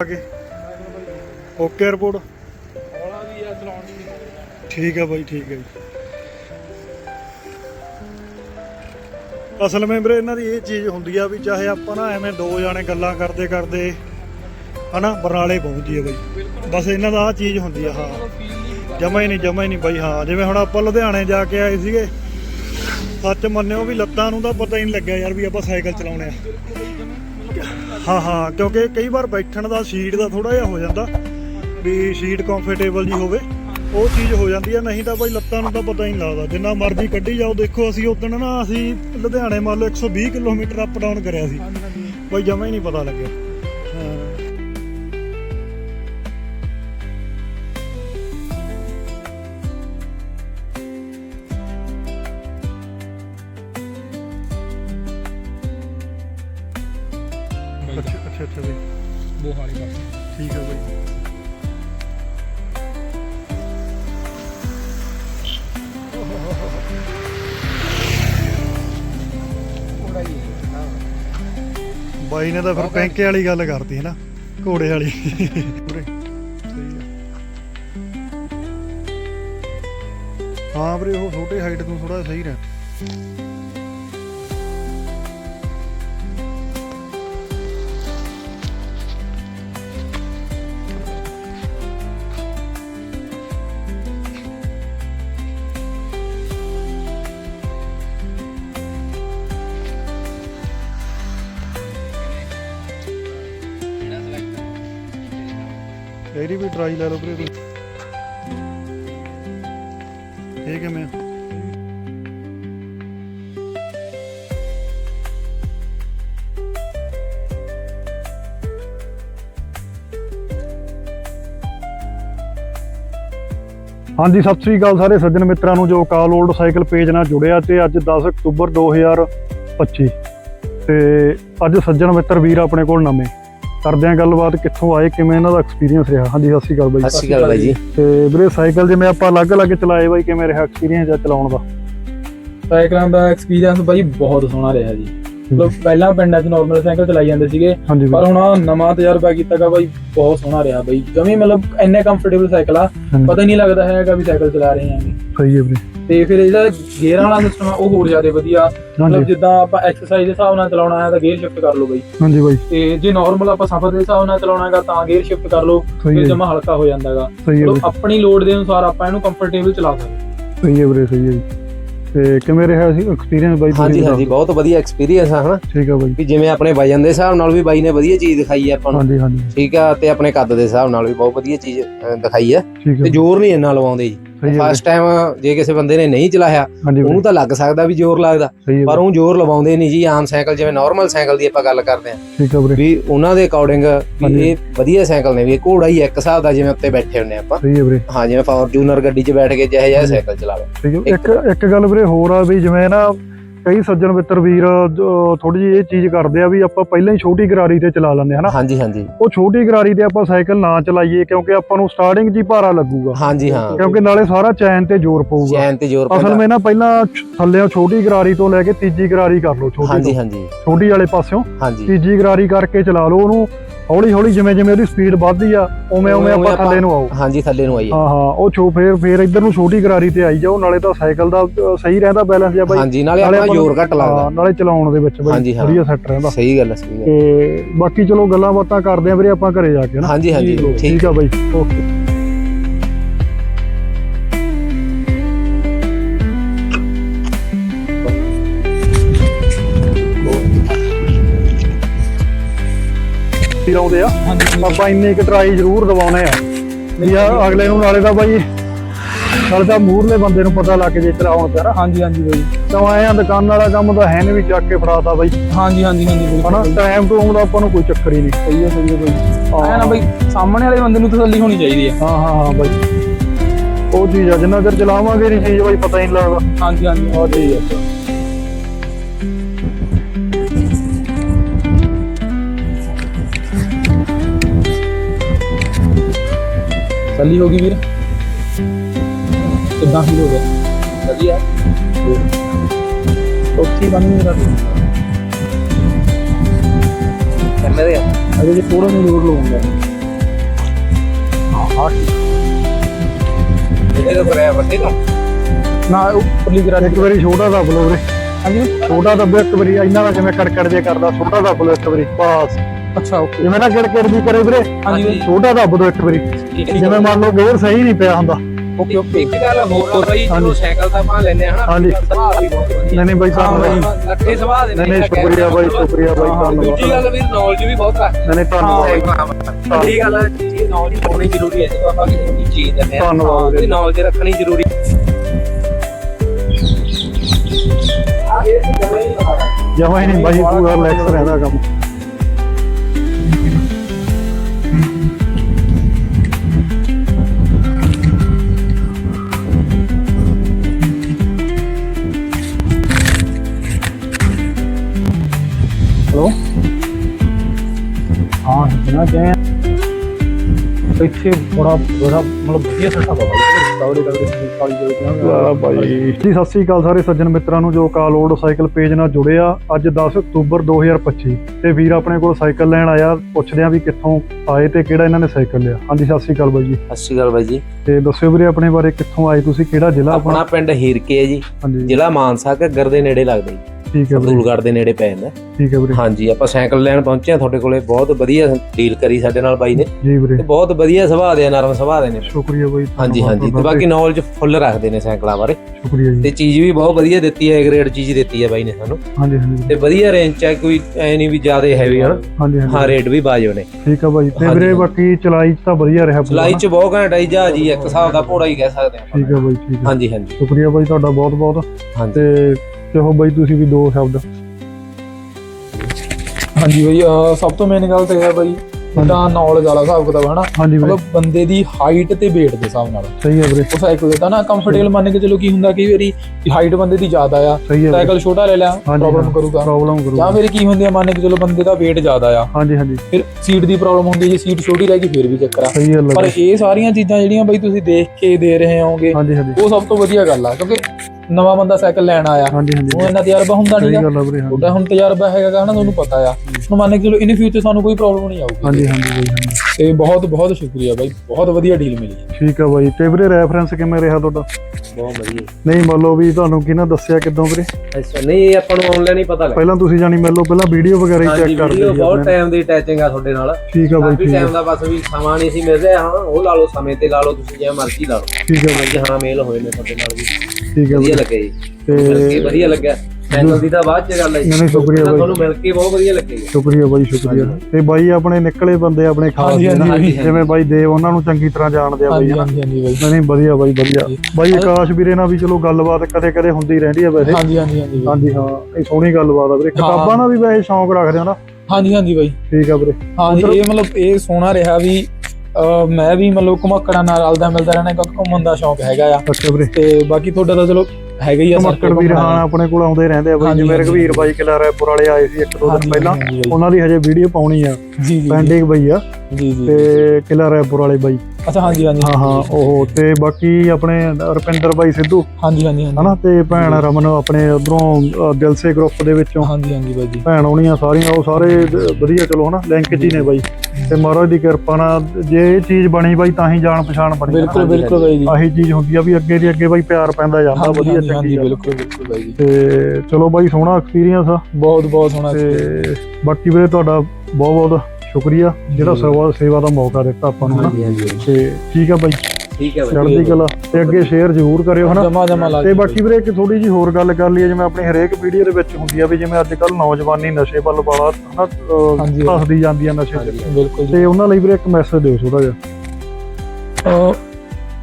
ਕੇ। Okay report ਹੌਲਾ ਵੀ ਆ ਚਲਾਉਣ ਦੀ ਠੀਕ ਹੈ ਬਾਈ ਠੀਕ ਹੈ ਜੀ। ਅਸਲ ਵਿੱਚ ਵੀਰੇ ਇਹਨਾਂ ਦੀ ਇਹ ਚੀਜ਼ ਹੁੰਦੀ ਆ ਵੀ ਚਾਹੇ ਆਪਾਂ ਨਾ ਐਵੇਂ ਦੋ ਜਾਣੇ ਗੱਲਾਂ ਕਰਦੇ ਕਰਦੇ ਹਨਾ ਬਰਨਾਲੇ ਪਹੁੰਚ ਜੀਏ ਬਾਈ। ਬਸ ਇਹਨਾਂ ਦਾ ਆ ਚੀਜ਼ ਹੁੰਦੀ ਆ ਹਾਂ। ਜਮਾ ਹੀ ਨਹੀਂ ਜਮਾ ਹੀ ਨਹੀਂ ਬਾਈ ਹਾਂ। ਜਿਵੇਂ ਹੁਣ ਆਪਾਂ ਲੁਧਿਆਣੇ ਜਾ ਕੇ ਆਏ ਸੀਗੇ ਸੱਚ ਮੰਨਿਓ ਵੀ ਲੱਤਾਂ ਨੂੰ ਤਾਂ ਪਤਾ ਹੀ ਨਹੀਂ ਲੱਗਿਆ ਯਾਰ ਵੀ ਆਪਾਂ ਸਾਈਕਲ ਚਲਾਉਣੇ ਆ। ਹਾਂ ਹਾਂ ਕਿਉਂਕਿ ਕਈ ਵਾਰ ਬੈਠਣ ਦਾ ਸੀਟ ਦਾ ਥੋੜਾ ਜਿਹਾ ਹੋ ਜਾਂਦਾ ਵੀ ਸੀਟ ਕੰਫਰਟੇਬਲ ਜੀ ਹੋਵੇ ਉਹ ਚੀਜ਼ ਹੋ ਜਾਂਦੀ ਆ ਨਹੀਂ ਤਾਂ ਬਾਈ ਲੱਤਾਂ ਨੂੰ ਤਾਂ ਪਤਾ ਹੀ ਨਹੀਂ ਲੱਗਦਾ। ਜਿੰਨਾ ਮਰਜ਼ੀ ਕੱਢੀ ਜਾਓ ਦੇਖੋ ਅਸੀਂ ਉਦੋਂ ਨਾ ਅਸੀਂ ਲੁਧਿਆਣੇ ਮੰਨ ਲਓ 120 ਕਿਲੋਮੀਟਰ ਅਪ ਡਾਊਨ ਕਰਿਆ ਸੀ। ਬਾਈ ਜਮਾ ਹੀ ਨਹੀਂ ਪਤਾ ਲੱਗਿਆ। ਅੱਛਾ ਬਾਈ ਬੋਹਾਲੀ ਪਾਸੇ ਠੀਕ ਹੈ ਬਾਈ। ਬਾਈ ਨੇ ਤਾਂ ਫਿਰ ਪੈਂਕੇ ਵਾਲੀ ਗੱਲ ਕਰਤੀ ਹੈ ਨਾ ਘੋੜੇ ਵਾਲੀ। ਹਾਂ ਵੀਰੇ ਉਹ ਛੋਟੇ ਹਾਈਟ ਤੋਂ ਥੋੜਾ ਸਹੀ ਰਹਿ। ਇਹਦੀ ਵੀ ਟਰਾਈ ਲੈ ਲਓ ਵੀਰੇ ਤੁਸੀਂ। ਇਹ ਕਿਵੇਂ ਆ? ਹਾਂਜੀ, ਸਤਿ ਸ੍ਰੀ ਅਕਾਲ ਸਾਰੇ ਸੱਜਣ ਮਿੱਤਰਾਂ ਨੂੰ, ਜੋ ਕਾਲ ਓਲਡ ਸਾਈਕਲ ਪੇਜ ਨਾਲ ਜੁੜਿਆ ਤੇ ਅੱਜ 10 ਅਕਤੂਬਰ 2025 ਤੇ ਅੱਜ ਸੱਜਣ ਮਿੱਤਰ ਵੀਰ ਆਪਣੇ ਕੋਲ ਨਵੇਂ। ਕਰਦੇ ਆ ਗੱਲਬਾਤ ਕਿੱਥੋਂ ਆਏ ਕਿਵੇਂ ਇਹਨਾਂ ਦਾ ਐਕਸਪੀਰੀਅੰਸ ਰਿਹਾ? ਹਾਂਜੀ ਸਤਿ ਸ੍ਰੀ ਅਕਾਲ ਬਾਈ। ਸਤਿ ਸ਼੍ਰੀ ਅਕਾਲ ਬਾਈ ਜੀ। ਤੇ ਵੀਰੇ ਸਾਈਕਲ ਜਿਵੇਂ ਆਪਾਂ ਅਲੱਗ-ਅਲੱਗ ਚਲਾਏ ਬਾਈ ਕਿਵੇਂ ਰਿਹਾ ਐਕਸਪੀਰੀਅੰਸ ਆ ਚਲਾਉਣ ਦਾ? ਸਾਈਕਲਾਂ ਦਾ ਐਕਸਪੀਰੀਅੰਸ ਬਾਈ ਬਹੁਤ ਸੋਹਣਾ ਰਿਹਾ ਜੀ। ਮਤਲਬ ਪਹਿਲਾਂ ਪਿੰਡਾਂ 'ਚ ਨਾਰਮਲ ਸਾਈਕਲ ਚਲਾਈ ਜਾਂਦੇ ਸੀਗੇ ਹਾਂਜੀ ਪਰ ਹੁਣ ਆਹ ਨਵਾਂ ਤਜਰਬਾ ਕੀਤਾਗਾ ਬਾਈ ਬਹੁਤ ਸੋਹਣਾ ਰਿਹਾ ਬਾਈ। ਜਮੀ ਮਤਲਬ ਇੰਨੇ ਕੰਫਰਟੇਬਲ ਸਾਈਕਲ ਆ ਪਤਾ ਹੀ ਨਹੀਂ ਲੱਗਦਾ ਹੈਗਾ ਵੀ ਸਾਈਕਲ ਚਲਾ ਰਹੇ ਹਾਂ ਸਹੀ ਹੈ ਵੀਰੇ। ਤੇ ਫਿਰ ਇਹਦਾ ਗੇਅਰਾਂ ਵਾਲਾ ਸਿਸਟਮ ਆ ਉਹ ਹੋਰ ਜ਼ਿਆਦਾ ਵਧੀਆ। ਮਤਲਬ ਜਿੱਦਾਂ ਆਪਾਂ ਐਕਸਰਸਾਈਜ਼ ਦੇ ਹਿਸਾਬ ਨਾਲ ਚਲਾਉਣਾ ਹੈ ਤਾਂ ਗੇਅਰ ਸ਼ਿਫਟ ਕਰ ਲਓ ਬਾਈ। ਹਾਂਜੀ ਬਾਈ। ਤੇ ਜੇ ਨਾਰਮਲ ਆਪਾਂ ਸਫ਼ਰ ਦੇ ਹਿਸਾਬ ਨਾਲ ਚਲਾਉਣਾ ਹੈਗਾ ਤਾਂ ਗੇਅਰ ਸ਼ਿਫਟ ਕਰ ਲਓ ਫਿਰ ਜਮਾ ਹਲਕਾ ਹੋ ਜਾਂਦਾ ਹੈਗਾ। ਆਪਣੀ ਲੋਡ ਦੇ ਅਨੁਸਾਰ ਆਪਾਂ ਇਹਨੂੰ ਕੰਫਰਟੇਬਲ ਚਲਾ ਸਕਦੇ। ਸਹੀ ਹੈ ਵੀਰੇ ਸਹੀ ਹੈ। ਤੇ ਕਿਵੇਂ ਰਿਹਾ ਸੀ ਐਕਸਪੀਰੀਅੰਸ ਬਾਈ ਹਾਂਜੀ ਹਾਂਜੀ। ਬਹੁਤ ਵਧੀਆ ਐਕਸਪੀਰੀਅੰਸ ਆ ਹਨਾ? ਠੀਕ ਹੈ ਬਾਈ। ਵੀ ਜਿਵੇਂ ਆਪਣੇ ਵਜਨ ਦੇ ਹਿਸਾਬ ਨਾਲ ਵੀ ਬਾਈ ਨੇ ਵਧੀਆ ਚੀਜ਼ ਦਿਖਾਈ ਹੈ ਆਪਾਂ ਨੂੰ। ਹਾਂਜੀ ਹਾਂਜੀ। ਠੀਕ ਆ ਤੇ ਆਪਣੇ ਕੱਦ ਦੇ ਹਿਸਾਬ ਨਾਲ ਵੀ ਬਹੁਤ ਵਧੀਆ ਚੀਜ਼ ਦਿਖਾਈ ਠੀਕ ਤੇ ਜ਼ੋਰ ਨਹੀਂ ਇੰਨਾ ਲਵਾਉਂਦੇ ਜੀ। ਫਸਟ ਟਾਈਮ ਜੇ ਕਿਸੇ ਬੰਦੇ ਨੇ ਨਹੀਂ ਚਲਾਇਆ ਉਹਨੂੰ ਤਾਂ ਲੱਗ ਸਕਦਾ ਵੀ ਜ਼ੋਰ ਲੱਗਦਾ ਪਰ ਉਹ ਜ਼ੋਰ ਲਵਾਉਂਦੇ ਨਹੀਂ ਜੀ ਆਮ ਸਾਈਕਲ ਜਿਵੇਂ ਨਾਰਮਲ ਸਾਈਕਲ ਦੀ ਆਪਾਂ ਗੱਲ ਕਰਦੇ ਹਾਂ। ਠੀਕ ਹੈ ਵੀਰੇ। ਵੀ ਉਹਨਾਂ ਦੇ ਅਕੋਰਡਿੰਗ। ਵੀ ਇਹ ਵਧੀਆ ਸਾਈਕਲ ਨੇ ਵੀ ਇਹ ਘੋੜਾ ਹੀ ਇੱਕ ਹਿਸਾਬ ਦਾ ਜਿਵੇਂ ਉੱਤੇ ਬੈਠੇ ਹੁੰਨੇ ਆਪਾਂ। ਸਹੀ ਹੈ ਵੀਰੇ। ਹਾਂ ਜਿਵੇਂ ਫੋਰਚੂਨਰ ਗੱਡੀ 'ਚ ਬੈਠ ਕੇ ਜਿਹੇ ਜਿਹਾ। ਸਾਈਕਲ ਚਲਾ ਲਓ ਠੀਕ ਹੈ। ਇੱਕ- ਇੱਕ ਇੱਕ ਗੱਲ ਵੀਰੇ ਹੋਰ ਆ ਵੀ ਜਿਵੇਂ ਨਾ ਕਈ ਸੱਜਣ ਮਿੱਤਰ ਵੀਰ ਥੋੜੀ ਜਿਹੀ ਇਹ ਚੀਜ਼ ਕਰਦੇ ਆ ਵੀ ਆਪਾਂ ਪਹਿਲਾਂ ਹੀ ਛੋਟੀ ਗਰਾਰੀ ਤੇ ਚਲਾ ਲੈਂਦੇ ਹਨਾ? ਹਾਂਜੀ ਹਾਂਜੀ। ਉਹ ਛੋਟੀ ਗਰਾਰੀ ਤੇ ਆਪਾਂ ਸਾਈਕਲ ਨਾ ਚਲਾਈਏ ਕਿਉਂਕਿ ਆਪਾਂ ਨੂੰ ਸਟਾਰਟਿੰਗ 'ਚ ਹੀ ਭਾਰਾ ਲੱਗੂਗਾ। ਹਾਂਜੀ ਹਾਂ। ਕਿਉਂਕਿ ਨਾਲੇ ਸਾਰਾ ਚੈਨ ਤੇ ਜ਼ੋਰ ਪਊਗਾ। ਚੈਨ ਤੇ ਜ਼ੋਰ ਅਸਲ ਵਿੱਚ ਨਾ ਪਹਿਲਾਂ ਥੱਲਿਓਂ ਛੋਟੀ ਗਰਾਰੀ ਤੋਂ ਲੈ ਕੇ ਤੀਜੀ ਗਰਾਰੀ ਕਰ ਲਓ ਛੋਟੀ ਹਾਂਜੀ ਹਾਂਜੀ। ਛੋਟੀ ਵਾਲੇ ਪਾਸਿਓਂ। ਹਾਂਜੀ। ਤੀਜੀ ਗਰਾਰੀ ਕਰਕੇ ਚਲਾ ਲਓ ਉਹਨੂੰ। ਹੌਲੀ ਹੌਲੀ ਜਿਵੇਂ ਜਿਵੇਂ ਉਹਦੀ ਸਪੀਡ ਵੱਧਦੀ ਆ ਉਵੇਂ ਉਵੇਂ ਆਪਾਂ ਥੱਲੇ ਨੂੰ ਆਓ। ਹਾਂਜੀ ਥੱਲੇ ਨੂੰ ਆਈਏ। ਹਾਂ ਹਾਂ ਉਹ ਛੋ ਫੇਰ ਫੇਰ ਇੱਧਰ ਨੂੰ ਛੋਟੀ ਗਰਾਰੀ ਤੇ ਆਈ ਜਾਓ ਨਾਲੇ ਤਾਂ ਸਾਈਕਲ ਦਾ ਸਹੀ ਰਹਿੰਦਾ ਬੈਲੈਂਸ ਜਾਂ ਬਾਈ। ਹਾਂਜੀ ਨਾਲੇ ਆਪਣਾ ਜ਼ੋਰ ਘੱਟ ਲੱਗਦਾ। ਨਾਲੇ ਚਲਾਉਣ ਦੇ ਵਿੱਚ ਬਾਈ। ਵਧੀਆ ਸੈੱਟ ਰਹਿੰਦਾ। ਸਹੀ ਗੱਲ ਹੈ ਸਹੀ ਗੱਲ ਤੇ ਬਾਕੀ ਚਲੋ ਗੱਲਾਂ ਬਾਤਾਂ ਕਰਦੇ ਆਂ ਵੀਰੇ ਆਪਾਂ ਘਰੇ ਜਾ ਕੇ ਨਾ ਹਾਂਜੀ ਹਾਂਜੀ ਠੀਕ ਆ ਬਾਈ ਓਕੇ। ਲਾਉਂਦੇ ਆ। ਆਪਾਂ ਇੰਨੇ ਇੱਕ ਟਰਾਈ ਜ਼ਰੂਰ ਦਵਾਉਣੇ ਆ। ਵੀ ਆ ਅਗਲੇ ਨੂੰ ਨਾਲੇ ਤਾਂ ਬਾਈ ਨਾਲੇ ਤਾਂ ਮੂਹਰਲੇ ਬੰਦੇ ਨੂੰ ਪਤਾ ਲੱਗ ਜੇ ਚਲਾਉਣ ਤੇ ਨਾ ਹਾਂਜੀ ਹਾਂਜੀ ਬਾਈ। ਤਾਂ ਐਂ ਆ ਦੁਕਾਨ ਵਾਲਾ ਕੰਮ ਤਾਂ ਹੈ ਨਹੀਂ ਵੀ ਚੱਕ ਕੇ ਫੜਾਤਾ ਬਾਈ। ਹਾਂਜੀ ਹਾਂਜੀ ਹਾਂਜੀ ਬਿਲਕੁਲ। ਹਨਾ। ਟਾਈਮ ਟੂ ਦਾ ਆਪਾਂ ਨੂੰ ਕੋਈ ਚੱਕਰ ਹੀ ਨਹੀਂ। ਸਹੀ ਹੈ ਸਹੀ ਹੈ ਬਾਈ। ਆਇਆ ਨਾ ਬਾਈ ਸਾਹਮਣੇ ਵਾਲੇ ਬੰਦੇ ਨੂੰ ਤਸੱਲੀ ਹੋਣੀ ਚਾਹੀਦੀ ਹੈ। ਹਾਂ ਹਾਂ ਹਾਂ ਬਾਈ। ਉਹ ਚੀਜ਼ ਆ ਜਿੰਨਾ ਚਿਰ ਚਲਾਵਾਂਗੇ ਨਹੀਂ ਚੀਜ਼ ਬਾਈ ਪਤਾ ਹੀ ਨਹੀਂ ਲੱਗਦਾ। ਹਾਂਜੀ ਹਾਂਜੀ। ਬਹੁਤ ਸਹੀ ਹੈ ਤਸੱਲੀ ਹੋ ਗਈ ਵੀਰ। ਕਿੱਦਾਂ ਫੀਲ ਹੋ ਗਿਆ? ਵਧੀਆ। ਉੱਚੀ ਬਣ ਮੇਰਾ ਕਰਨੇ ਦੇ ਅਜੇ ਜੇ ਥੋੜਾ ਜਿਹਾ ਲੋਡ ਲਵਾਂਗਾ ਹਾਂ ਇਹਦੇ ਤੋਂ ਕਰਿਆ ਵੱਡੇ ਤੋਂ ਨਾ ਉੱਪਰਲੀ ਗਰਾ ਇੱਕ ਵਾਰੀ ਛੋਟਾ ਦੱਬ ਲਓ ਵੀਰੇ। ਹਾਂਜੀ। ਛੋਟਾ ਦੱਬੋ ਇੱਕ ਵਾਰੀ ਇੰਨਾ ਦਾ ਜਿਵੇਂ ਕੜਕੜ ਜੇ ਕਰਦਾ ਛੋਟਾ ਦੱਬ ਲਓ ਇੱਕ ਵਾਰੀ। ਬਸ। ਅੱਛਾ ਓਕੇ ਜਿਵੇਂ ਨਾ ਕੜਕੜ ਦੀ ਕਰੇ ਵੀਰੇ ਹਾਂਜੀ। ਛੋਟਾ ਦੱਬ ਦਿਓ ਇੱਕ ਵਾਰੀ। ਜਿਵੇਂ ਮੰਨ ਲਓ ਗੇਅਰ ਸਹੀ ਨਹੀਂ ਪਿਆ ਹੁੰਦਾ। ਓਕੇ ਓਕੇ ਇੱਕ ਗੱਲ ਹੋਰ ਆ ਬਾਈ। ਜਦੋਂ ਸਾਈਕਲ ਤਾਂ ਆਪਾਂ ਲੈਨੇ ਹਨਾ ਹਾਂਜੀ। ਸੁਭਾਅ ਵੀ ਬਹੁਤ ਵਧੀਆ। ਨਹੀਂ ਨਹੀਂ ਬਾਈ ਧੰਨਵਾਦ ਲੱਠੇ ਸੁਭਾਅ ਦੇ ਨਹੀਂ ਨਹੀਂ ਸ਼ੁਕਰੀਆ ਬਾਈ ਸ਼ੁਕਰੀਆ ਬਾਈ ਦੂਜੀ ਧੰਨਵਾਦ। ਗੱਲ ਵੀ ਨੌਲੇਜ ਵੀ ਬਹੁਤ ਆ। ਨਹੀਂ ਨਹੀਂ ਧੰਨਵਾਦ। ਇਹ ਗੱਲ ਹੈ ਜੀ ਨੌਲੇਜ ਹੋਣੀ ਜ਼ਰੂਰੀ ਹੈ ਜਦੋਂ ਆਪਾਂ ਕਿਸੇ ਵੀ ਚੀਜ਼ ਦਿੰਦੇ ਹਾਂ ਧੰਨਵਾਦ ਤੇ ਨੌਲੇਜ ਰੱਖਣੀ ਜ਼ਰੂਰੀ ਜਮਾ ਹੀ ਨਹੀਂ ਬਾਈ ਪੂਰਾ ਰਿਲੈਕਸ ਰਹਿੰਦਾ ਕੰਮ। ਹਲੋ ਹਾਂ ਜਿਨਾ ਕਿ ਇੱਥੇ ਬੜਾ ਬੜਾ ਮਤਲਬ ਵਧੀਆ ਸੈਟਅਪ ਆ ਬਾਈ ਕਵਰੇ ਕਵਰੇ ਕਾਲੀ ਵਾਹ ਬਾਈ। ਜੀ ਸਤਿ ਸ੍ਰੀ ਅਕਾਲ ਸਾਰੇ ਸੱਜਣ ਮਿੱਤਰਾਂ ਨੂੰ ਜੋ ਕਾਲ ਓਡ ਸਾਈਕਲ ਪੇਜ ਨਾਲ ਜੁੜੇ ਆ ਅੱਜ 10 ਅਕਤੂਬਰ 2025 ਤੇ ਵੀਰ ਆਪਣੇ ਕੋਲ ਸਾਈਕਲ ਲੈਣ ਆਇਆ ਪੁੱਛਦੇ ਆ ਵੀ ਕਿੱਥੋਂ ਆਏ ਤੇ ਕਿਹੜਾ ਇਹਨਾਂ ਨੇ ਸਾਈਕਲ ਲਿਆ। ਹਾਂਜੀ ਸਤਿ ਸ੍ਰੀ ਅਕਾਲ ਬਾਈ ਜੀ। ਸਤਿ ਸ਼੍ਰੀ ਅਕਾਲ ਬਾਈ ਜੀ। ਤੇ ਦੱਸਿਓ ਵੀਰੇ ਆਪਣੇ ਬਾਰੇ ਕਿੱਥੋਂ ਆਏ ਤੁਸੀਂ ਕਿਹੜਾ ਜ਼ਿਲ੍ਹਾ ਆਪਣਾ? ਆਪਣਾ ਪਿੰਡ ਹੀਰਕੇ ਹੈ ਜੀ। ਜ਼ਿਲ੍ਹਾ ਮਾਨਸਾ ਘੱਗਰ ਦੇ ਨੇੜੇ ਲੱਗਦਾ ਜੀ। ਠੀਕ ਹੈ ਵੀਰੇ ਅਬਦੁਲਗੜ੍ਹ ਦੇ ਨੇੜੇ ਪੈ ਜਾਂਦਾ। ਠੀਕ ਹੈ ਵੀਰੇ ਹਾਂਜੀ ਆਪਾਂ ਸਾਈਕਲ ਲੈਣ ਪਹੁੰਚੇ ਆ ਤੁਹਾਡੇ ਕੋਲੇ। ਬਹੁਤ ਵਧੀਆ ਡੀਲ ਕਰੀ ਸਾਡੇ ਨਾਲ ਬਾਈ ਨੇ। ਜੀ ਵੀਰੇ। ਤੇ ਬਹੁਤ ਵਧੀਆ ਸੁਭਾਅ ਦੇ ਆ, ਨਰਮ ਸੁਭਾਅ ਦੇ ਨੇ। ਸ਼ੁਕਰੀਆ ਬਾਈ ਹਾਂਜੀ ਹਾਂਜੀ। ਤੇ ਬਾਕੀ ਨੌਲੇਜ ਫੁੱਲ ਰੱਖਦੇ ਨੇ ਸਾਈਕਲਾਂ ਬਾਰੇ। ਸ਼ੁਕਰੀਆ ਜੀ। ਤੇ ਚੀਜ਼ ਵੀ ਬਹੁਤ ਵਧੀਆ ਦਿੱਤੀ ਹੈ ਗ੍ਰੇਡ ਚੀਜ਼ ਦਿੱਤੀ ਹੈ ਬਾਈ ਨੇ ਸਾਨੂੰ। ਹਾਂਜੀ ਹਾਂਜੀ। ਤੇ ਵਧੀਆ ਰੇਂਜ ਚ ਹੈ, ਕੋਈ ਐ ਨਹੀਂ ਵੀ ਜ਼ਿਆਦਾ ਹੈਵੀ ਹਨ। ਹਾਂਜੀ ਹਾਂਜੀ। ਹਾਂ ਰੇਟ ਵੀ ਬਾਜੋ ਨੇ। ਠੀਕ ਆ ਬਾਈ। ਤੇ ਵੀਰੇ। ਬਾਕੀ ਚਲਾਈ 'ਚ ਤਾਂ ਵਧੀਆ ਰਿਹਾ ਪੂਰਾ। ਚਲਾਈ ਚ ਬਹੁਤ ਘੈਂਟ ਹੈ ਜਹਾਜੀ ਇੱਕ ਹਿਸਾਬ ਦਾ ਘੋੜਾ ਹੀ ਕਹਿ ਸਕਦੇ ਆਪਾਂ। ਠੀਕ ਹੈ ਬਾਈ ਠੀਕ ਹੈ ਹਾਂਜੀ ਹਾਂਜੀ। ਸ਼ੁਕਰੀਆ ਬਾਈ ਤੁਹਾਡਾ ਬਹੁਤ ਬਹੁਤ ਹਾਂਜੀ। ਤੇ ਤੇ ਉਹ ਬਾਈ ਤੁਸੀਂ ਵੀ ਦੋ ਸ਼ਬਦ। ਹਾਂਜੀ ਬਈ ਅਹ ਸਭ ਤੋਂ ਮੇਨ ਗੱਲ ਤਾਂ ਹੈ ਬਈ ਜਿੱਦਾਂ ਨੌਲੇਜ ਵਾਲਾ ਹਿਸਾਬ ਕਿਤਾਬ ਹੈ ਨਾ। ਹਾਂਜੀ ਵੀਰੇ ਮਤਲਬ ਬੰਦੇ ਦੀ ਹਾਈਟ ਤੇ weight ਦੇ ਹਿਸਾਬ ਨਾਲ। ਸਹੀ ਹੈ ਵੀਰੇ। ਉਹ ਸਾਈਕਲ ਦੇ ਤਾਂ ਨਾ ਕੰਫਰਟੇਬਲ ਮੰਨ ਕੇ ਚਲੋ ਕੀ ਹੁੰਦਾ ਕਈ ਵਾਰੀ ਹਾਈਟ ਬੰਦੇ ਦੀ ਜ਼ਿਆਦਾ ਆ ਸਹੀ ਹੈ ਵੀਰੇ। ਸਾਈਕਲ ਛੋਟਾ ਲੈ ਲਿਆ ਹਾਂਜੀ, ਪ੍ਰੋਬਲਮ ਹਾਂ। ਕਰੂਗਾ। ਪ੍ਰੋਬਲਮ ਜਾਂ ਫਿਰ ਕੀ ਹੁੰਦੀ ਆ ਮੰਨ ਕੇ ਚਲੋ ਬੰਦੇ ਦਾ weight ਜ਼ਿਆਦਾ ਆ। ਹਾਂਜੀ ਹਾਂਜੀ। ਫਿਰ ਸੀਟ ਦੀ ਪ੍ਰੋਬਲਮ ਹੁੰਦੀ ਜੇ ਸੀਟ ਛੋਟੀ ਰਹਿ ਗਈ ਫਿਰ ਵੀ ਚੱਕਰ ਆ। ਸਹੀ ਹੈ ਪਰ ਲੱਗੇ ਇਹ ਸਾਰੀਆਂ ਚੀਜ਼ਾਂ ਜਿਹੜੀਆਂ ਬਈ ਤੁਸੀਂ ਦੇਖ ਕੇ ਦੇ ਰਹੇ ਹੋਗੇ ਹਾਂਜੀ ਹਾਂਜੀ। ਉਹ ਸਭ ਤੋਂ ਵਧੀਆ ਗੱਲ ਆ ਕਿਉਂਕਿ ਨਵਾਂ ਬੰਦਾ ਸਾਈਕਲ ਲੈਣ ਆਇਆ। ਹਾਂਜੀ ਹਾਂਜੀ ਉਹ ਇੰਨਾ ਤਜਰਬਾ ਹੁੰਦਾ ਸਹੀ ਗੱਲ ਆ ਵੀਰੇ ਹਾਂਜੀ। ਤੁਹਾਡਾ ਹੁਣ ਤਜਰਬਾ ਹੈਗਾ ਗਾ ਨਾ ਤੁਹਾਨੂੰ ਪਤਾ ਆ। ਹੁਣ ਮੰਨ ਕੇ ਚਲੋ ਇਨ ਫਿਊਚਰ ਸਾਨੂੰ ਕੋਈ ਪ੍ਰੋਬਲਮ ਨਹੀਂ ਆਊਗੀ। ਹਾਂਜੀ ਹਾਂਜੀ ਬਾਈ ਹਾਂਜੀ ਤੇ ਬਹੁਤ ਬਹੁਤ ਸ਼ੁਕਰੀਆ ਬਾਈ। ਬਹੁਤ ਵਧੀਆ ਡੀਲ ਮਿਲੀ। ਠੀਕ ਆ ਬਾਈ। ਤੇ ਵੀਰੇ ਰੈਫਰੈਂਸ ਕਿਵੇਂ ਰਿਹਾ ਤੁਹਾਡਾ? ਬਹੁਤ ਵਧੀਆ। ਨਹੀਂ ਮੰਨ ਲਓ ਵੀ ਤੁਹਾਨੂੰ ਕਿਹਨਾਂ ਦੱਸਿਆ ਕਿਦੋਂ ਵੀਰੇ? ਅੱਛਾ ਨਹੀਂ ਆਪਾਂ ਨੂੰ ਆਨਲਾਈਨ ਹੀ ਪਤਾ ਲੱਗਾ। ਪਹਿਲਾਂ ਤੁਸੀਂ ਜਾਣੀ ਮੰਨ ਲਓ ਪਹਿਲਾਂ ਵੀਡੀਓ ਵਗੈਰਾ ਹੀ ਚੈੱਕ ਕਰਦੇ ਸੀ ਬਹੁਤ ਟਾਈਮ ਦੀ ਅਟੈਚਿੰਗ ਆ ਤੁਹਾਡੇ ਨਾਲ। ਠੀਕ ਆ ਬਾਈ ਕਾਫੀ ਠੀਕ ਆ। ਟਾਈਮ ਦਾ ਬਸ ਵੀ ਸਮਾਂ ਨਹੀਂ ਸੀ ਮਿਲ ਰਿਹਾ ਹਾਂ ਉਹ ਲਾ ਲਓ ਸਮੇਂ ਤੇ ਲਾ ਲਓ ਤੁਸੀਂ ਜਿਵੇਂ ਮਰਜ਼ੀ ਲਾ ਲਓ। ਠੀਕ ਆ ਬਾਈ। ਹਾਂ ਮੇਲ ਹੋਏ ਨੇ ਤੁਹਾਡੇ ਨਾਲ ਵੀ। ਠੀਕ ਆ ਵਧੀਆ ਬਾਈ ਲੱਗੇ ਜੀ। ਤੇ ਵਧੀਆ ਲੱਗਿਆ। ਸਾਈਕਲ ਦੀ ਤਾਂ ਬਾਅਦ ਚ ਗੱਲ ਹੈ ਜੀ ਨਹੀਂ, ਨਹੀਂ, ਸ਼ੁਕਰੀਆ ਬਾਈ। ਤੁਹਾਨੂੰ ਮਿਲ ਕੇ ਬਹੁਤ ਵਧੀਆ ਲੱਗੇਗਾ ਸ਼ੁਕਰੀਆ ਬਾਈ ਸ਼ੁਕਰੀਆ। ਤੇ ਬਾਈ ਆਪਣੇ ਨਿਕਲੇ ਬੰਦੇ ਆਪਣੇ ਖਾਸ ਹਾਂਜੀ, ਨੇ ਨਾ, ਹਾਂਜੀ, ਜਿਵੇਂ ਬਾਈ ਦੇਵ ਉਹਨਾਂ ਨੂੰ ਚੰਗੀ ਤਰ੍ਹਾਂ ਜਾਣਦੇ ਆ ਬਾਈ ਹਾਂਜੀ ਹਨਾ? ਹਾਂਜੀ ਹਾਂਜੀ ਬਾਈ। ਨਹੀਂ ਨਹੀਂ ਵਧੀਆ ਬਾਈ ਵਧੀਆ। ਬਾਈ ਆਕਾਸ਼ ਵੀਰੇ ਨਾਲ ਵੀ ਚਲੋ ਗੱਲਬਾਤ ਕਦੇ ਕਦੇ ਹੁੰਦੀ ਰਹਿੰਦੀ ਆ ਵੈਸੇ। ਹਾਂਜੀ ਹਾਂਜੀ ਹਾਂਜੀ ਬਾਈ। ਹਾਂਜੀ ਹਾਂ ਇਹ ਸੋਹਣੀ ਗੱਲਬਾਤ ਆ ਵੀਰੇ। ਕਿਤਾਬਾਂ ਨਾਲ ਵੀ ਵੈਸੇ ਸ਼ੌਂਕ ਰੱਖਦੇ ਆ ਨਾ। ਹਾਂਜੀ ਹਾਂਜੀ ਬਾਈ। ਠੀਕ ਆ ਵੀਰੇ। ਹਾਂਜੀ ਇਹ ਮਤਲਬ ਇਹ ਸੋਹਣਾ ਰਿਹਾ ਵੀ ਅਹ ਮੈਂ ਵੀ ਮਤਲਬ ਘੁਮਕੜਾਂ ਨਾਲ ਰਲਦਾ ਮਿਲਦਾ ਰਹਿਣਾ ਕਿਉਂਕਿ ਘੁੰਮਣ ਦਾ ਸ਼ੌਂਕ ਹੈਗਾ ਆ। ਅੱਛਾ ਵੀਰੇ। ਤੇ ਬਾਕੀ ਤੁਹਾਡਾ ਤਾਂ ਚਲੋ ਹੈਗਾ ਹੀ ਆ ਮੱਕੜ ਵੀਰ ਹਾਂ ਆਪਣੇ ਕੋਲ ਆਉਂਦੇ ਰਹਿੰਦੇ ਆ ਬਾਈ ਜਿਵੇਂ। ਰਘਵੀਰ ਬਾਈ ਕਿਲਾ ਰੈਪੁਰ ਵਾਲੇ ਆਏ ਸੀ ਇੱਕ ਦੋ ਦਿਨ ਪਹਿਲਾਂ ਉਹਨਾਂ ਦੀ ਹਜੇ ਵੀਡੀਓ ਪਾਉਣੀ ਆ ਜੀ ਜੀ ਪੈਂਡਿੰਗ ਬਈ ਆ। ਜੀ ਜੀ ਤੇ ਕਿਲਾ ਰੈਪੁਰ ਵਾਲੇ ਬਾਈ। ਅੱਛਾ ਹਾਂਜੀ ਹਾਂਜੀ। ਹਾਂ ਹਾਂ ਉਹ ਤੇ ਬਾਕੀ ਆਪਣੇ ਰੁਪਿੰਦਰ ਬਾਈ ਸਿੱਧੂ। ਹਾਂਜੀ ਹਾਂਜੀ ਹਨਾ ਤੇ ਭੈਣ ਰਮਨ ਆਪਣੇ ਉਧਰੋਂ ਦਿਲਸੇ ਗਰੁੱਪ ਦੇ ਵਿੱਚੋਂ। ਹਾਂਜੀ ਹਾਂਜੀ ਬਾਈ ਜੀ। ਭੈਣ ਆਉਣੀਆਂ ਸਾਰੀਆਂ ਉਹ ਸਾਰੇ ਵਧੀਆ ਚਲੋ ਹਨਾ ਲਿੰਕ 'ਚ ਹੀ ਨੇ ਬਾਈ। ਤੇ ਮਹਾਰਾਜ ਦੀ ਕਿਰਪਾ ਨਾਲ ਜੇ ਇਹ ਚੀਜ਼ ਬਣੀ ਬਾਈ ਤਾਂ ਹੀ ਜਾਣ ਪਛਾਣ ਬਣੀ। ਬਿਲਕੁਲ ਬਿਲਕੁਲ ਬਾਈ ਜੀ। ਆਹੀ ਚੀਜ਼ ਹੁੰਦੀ ਆ ਵੀ ਅੱਗੇ ਦੀ ਅੱਗੇ ਬਾਈ ਪਿਆਰ ਪੈਂਦਾ ਜਾਂਦਾ ਵਧੀਆ ਚੰਗੀ ਬਿਲਕੁਲ ਬਿਲਕੁਲ ਬਾਈ ਜੀ। ਤੇ ਚਲੋ ਬਾਈ ਸੋਹਣਾ ਐਕਸਪੀਰੀਅੰਸ ਆ। ਬਹੁਤ ਬਹੁਤ ਸੋਹਣਾ ਤੇ ਬਾਕੀ ਵੀਰੇ ਤੁਹਾਡਾ ਬਹੁਤ ਬਹੁਤ ਸ਼ੁਕਰੀਆ। ਜਿਹੜਾ ਸੇਵਾ ਸੇਵਾ ਦਾ ਮੌਕਾ ਦਿੱਤਾ ਆਪਾਂ ਨੂੰ ਤੇ ਠੀਕ ਆ ਬਾਈ। ਠੀਕ ਹੈ ਬਾਈ। ਚੜ੍ਹਦੀ ਕਲਾ। ਤੇ ਅੱਗੇ ਸ਼ੇਅਰ ਜ਼ਰੂਰ ਕਰਿਓ ਹਨਾ? ਜਮਾ ਜਮਾ ਲਾ ਤੇ ਬਾਕੀ ਵੀਰੇ ਇੱਕ ਥੋੜੀ ਜੀ ਹੋਰ ਗੱਲ ਕਰ ਲਈਏ ਜਿਵੇਂ ਆਪਣੀ ਹਰੇਕ ਵੀਡੀਓ ਦੇ ਵਿੱਚ ਹੁੰਦੀ ਆ ਵੀ ਜਿਵੇਂ ਅੱਜ ਕੱਲ ਨੌਜਵਾਨੀ ਨਸ਼ੇ ਵੱਲ ਵਾਲਾ ਹਨਾ। ਧੱਸਦੀ ਜਾਂਦੀ ਆ ਨਸ਼ੇ 'ਚ। ਬਿਲਕੁਲ ਤੇ ਉਹਨਾਂ ਲਈ ਵੀਰੇ ਇੱਕ ਮੈਸੇਜ ਦਿਓ ਛੋਟਾ ਜਿਹਾ।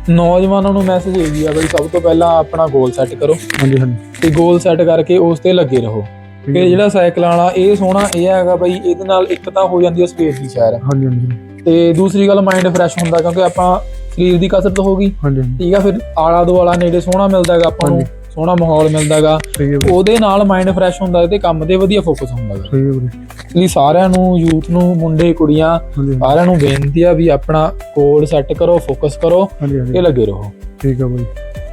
ਨੌਜਵਾਨਾਂ ਨੂੰ ਮੈਸੇਜ ਇਹ ਵੀ ਆ ਬਈ ਸਭ ਤੋਂ ਪਹਿਲਾਂ ਆਪਣਾ ਗੋਲ ਸੈੱਟ ਕਰੋ। ਹਾਂਜੀ ਹਾਂਜੀ। ਤੇ ਗੋਲ ਸੈੱਟ ਕਰਕੇ ਉਸ ਤੇ ਲੱਗੇ ਰਹੋ। ਤੇ ਜਿਹੜਾ ਸਾਈਕਲਾਂ ਵਾਲਾ ਇਹ ਸੋਹਣਾ ਇਹ ਹੈਗਾ ਬਈ ਇਹਦੇ ਨਾਲ ਇੱਕ ਤਾਂ ਹੋ ਜਾਂਦੀ ਹੈ ਸਪੇਸ ਦੀ ਸੈਰ। ਹਾਂਜੀ ਹਾਂਜੀ। ਤੇ ਦੂਸਰੀ ਗੱਲ ਮਾਈਂਡ ਫਰੈਸ਼ ਹੁੰਦਾ ਕਿਉਂਕਿ ਆਪਾਂ ਸਰੀਰ ਦੀ ਕਸਰਤ ਹੋ ਗਈ। ਹਾਂਜੀ ਠੀਕ ਆ ਫਿਰ ਆਲਾ ਦੁਆਲਾ ਨੇੜੇ ਸੋਹਣਾ ਮਿਲਦਾ ਹੈਗਾ ਆਪਾਂ ਨੂੰ। ਸੋਹਣਾ ਮਾਹੌਲ ਮਿਲਦਾ ਹੈਗਾ। ਸਹੀ ਹੈ ਵੀਰੇ, ਉਹਦੇ ਨਾਲ ਮਾਈਂਡ ਫਰੈਸ਼ ਹੁੰਦਾ ਤੇ ਕੰਮ ਤੇ ਵਧੀਆ ਫੋਕਸ ਹੁੰਦਾ ਹੈਗਾ। ਸਹੀ ਹੈ ਲਈ ਸਾਰਿਆਂ ਨੂੰ ਯੂਥ ਨੂੰ ਮੁੰਡੇ ਕੁੜੀਆਂ ਸਾਰਿਆਂ ਨੂੰ ਬੇਨਤੀ ਆ ਵੀ ਆਪਣਾ ਗੋਲ ਸੈੱਟ ਕਰੋ ਫੋਕਸ ਕਰੋ ਤੇ ਲੱਗੇ ਰਹੋ। ਠੀਕ ਆ ਬਾਈ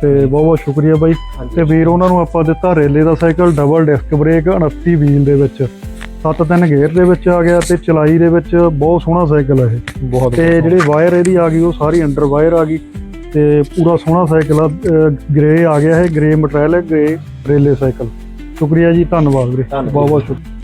ਤੇ ਬਹੁਤ ਬਹੁਤ ਸ਼ੁਕਰੀਆ ਬਾਈ। ਤੇ ਵੀਰ ਉਹਨਾਂ ਨੂੰ ਆਪਾਂ ਦਿੱਤਾ ਰੇਲੇ ਦਾ cycle double disc brake 29 wheel ਦੇ ਵਿੱਚ। ਸੱਤ ਤਿੰਨ ਗੇਅਰ ਦੇ ਵਿੱਚ ਆ ਗਿਆ ਤੇ ਚਲਾਈ ਦੇ ਵਿੱਚ ਬਹੁਤ ਸੋਹਣਾ ਸਾਈਕਲ ਹੈ ਇਹ। ਬਹੁਤ ਤੇ ਜਿਹੜੀ ਵਾਇਰ ਇਹਦੀ ਆ ਗਈ ਉਹ ਸਾਰੀ ਅੰਡਰ ਵਾਇਰ ਆ ਗਈ ਤੇ ਪੂਰਾ ਸੋਹਣਾ ਸਾਈਕਲ ਆ। ਗ੍ਰੇ ਆ ਗਿਆ ਇਹ ਗ੍ਰੇ ਮਟੀਰੀਅਲ ਹੈ ਗ੍ਰੇ ਰੇਲੇ ਸਾਈਕਲ। ਸ਼ੁਕਰੀਆ ਜੀ ਧੰਨਵਾਦ ਵੀਰੇ। ਬਹੁਤ ਬਹੁਤ ਸ਼ੁਕਰੀਆ